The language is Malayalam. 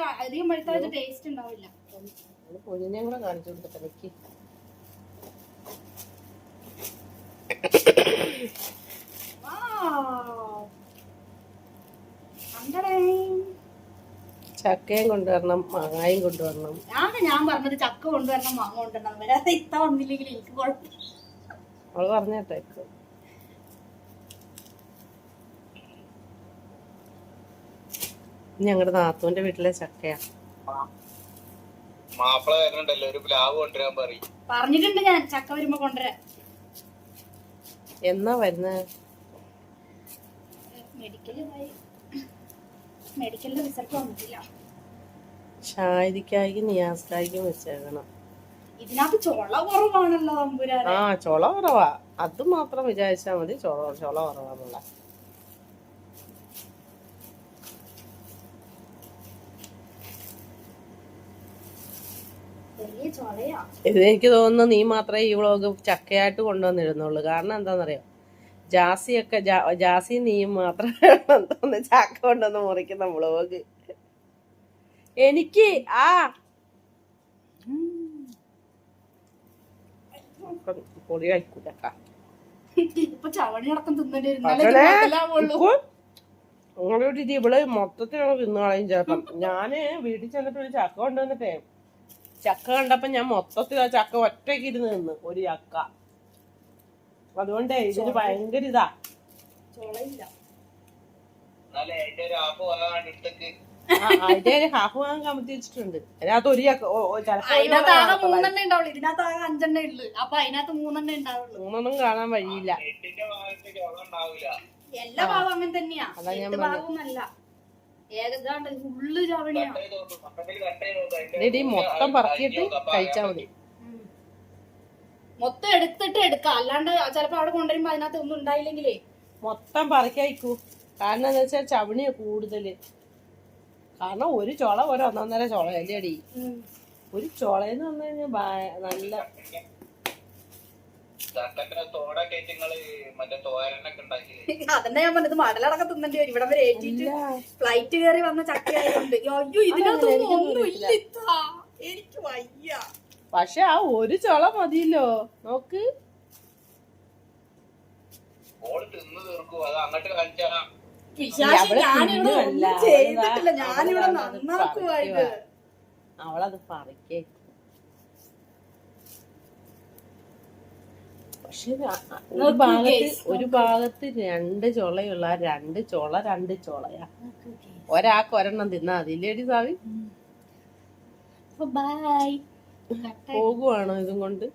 അധികം പഴുത്താൽ ടേസ്റ്റ് ഉണ്ടാവില്ല. കുഞ്ഞിനെയും കൂടെ കാണിച്ചു കൊടുത്തിട്ട് എനിക്ക് ചക്കയും കൊണ്ടുവരണം മാങ്ങായും കൊണ്ടുവരണം. ഞാൻ ഞാൻ പറഞ്ഞത് ചക്ക കൊണ്ടുവരണം മാങ്ങ കൊണ്ടുവരണം. വരാതെ ഇത്ത വന്നില്ലെങ്കിൽ എനിക്ക് കുഴപ്പം. അവൾ പറഞ്ഞേട്ടെ ഞങ്ങളുടെ നാത്തൂന്റെ വീട്ടിലെ ചക്കയാ. മാപ്പിള വരുന്നുണ്ടല്ലോ ഒരു പ്ലാവ് കൊണ്ടുവരാൻ പറയും. പറഞ്ഞിട്ടുണ്ട് ഞാൻ ചക്ക വരുമ്പോ കൊണ്ടുവരാൻ എന്നാ വരുന്നത് മെഡിക്കലിന്റെ റിസൾട്ട് വന്നിട്ടില്ല. ഷാരിക്കായ്ക്കും നിയാസ്കായ്ക്കും വെച്ചേക്കണം. ഇതിനകത്ത് ചൊള കുറവാണല്ലോ തമ്പുരാൻ ആ ചൊള കുറവാ. അത് മാത്രം വിചാരിച്ചാ മതി ചൊള ചൊള കുറവാന്നുള്ള. ഇത് എനിക്ക് തോന്നുന്നു നീ മാത്രമേ ഈ വ്ളോഗ് ചക്കയായിട്ട് കൊണ്ടുവന്നിരുന്നുള്ളൂ. കാരണം എന്താണെന്നറിയോ? ജാസിയൊക്കെ ജാസി നീ മാത്രമേ തോന്നുന്നു ചക്ക കൊണ്ടുവന്ന് മുറിക്കുന്ന വ്ളോഗ്. എനിക്ക് ആ. പൊടി ഇവൾ മൊത്തത്തിലാണ് തിന്നുകളയും ചേട്ടൻ. ഞാൻ വീട്ടിൽ ചെന്നിട്ട് ഒരു ചക്ക കൊണ്ടുവന്നിട്ടേ ചക്ക കണ്ടപ്പോ ഞാൻ മൊത്തത്തിൽ ആ ചക്ക ഒറ്റയ്ക്ക് ഇരുന്ന് നിന്ന് ഒരു ചക്ക. അതുകൊണ്ടേ ഇതിന് ഭയങ്കര ഇതാ. അതിന്റെ ഒരു ഹാഫ് വാങ്ങാൻ കമത്തി വെച്ചിട്ടുണ്ട്. അതിനകത്ത് ഒരു ചക്ക മൂന്നെണ്ണം കാണാൻ വഴിയില്ല. എല്ലാ ഭാഗവും അങ്ങനെ തന്നെയാ. അതാ ഞാൻ ഏകദാണ്ട് മൊത്തം പറക്കിയിട്ട് കഴിച്ചാ മതി. മൊത്തം എടുത്തിട്ട് എടുക്കാം. അല്ലാണ്ട് ചിലപ്പോ അവിടെ കൊണ്ടുവരുമ്പോ അതിനകത്ത് ഒന്നും ഉണ്ടായില്ലെങ്കിലേ. മൊത്തം പറക്കായിക്കൂ. കാരണം എന്താ വെച്ചാൽ ചവണിയ കൂടുതൽ. കാരണം ഒരു ചുള ഒരു ഒന്നൊന്നര ചുള അല്ലേ അടി ഒരു ചുളയെന്ന് പറഞ്ഞു കഴിഞ്ഞാൽ നല്ല അതന്നെ ഞാൻ പറഞ്ഞത് മടലടക്കം തിന്നേണ്ടി വരും. ഇവിടെ വരെ ഏറ്റിട്ട്. ഫ്ലൈറ്റ് കയറി വന്ന ചക്ക ആയതുകൊണ്ട് അയ്യോ ഇതിനകത്ത് അതെ, എനിക്കൊന്നും ഒന്നും അറിയില്ല. ഇല്ല. ഇത്താ. എനിക്ക് വയ്യ. പക്ഷെ ആ ഒരു ചൊള മതിയല്ലോ. നോക്ക്. അവളത് പറിക്കേ അങ്ങോട്ട് കാണിച്ചാ പിശാചി അവൾ ഞാനിവിടെ തിന്നുവല്ല, ഒന്നും ചെയ്തിട്ടില്ല അവളതാ- ഞാനിവിടെ അവളതാ അത് നന്നാക്കുവാ ഇത് പറിക്കുവാ. അവളത് പറിക്കേ പക്ഷെ ഒരു ഭാഗത്ത് guys, ഒരു ഭാഗത്ത് രണ്ട് ചുളയുള്ള രണ്ട് ചുള രണ്ട് ചുളയാ. ഒരാൾക്ക് ഒരെണ്ണം തിന്നാ അതില്ലേടി സാവി ബൈ പോകുവാണോ ഇതും കൊണ്ട്?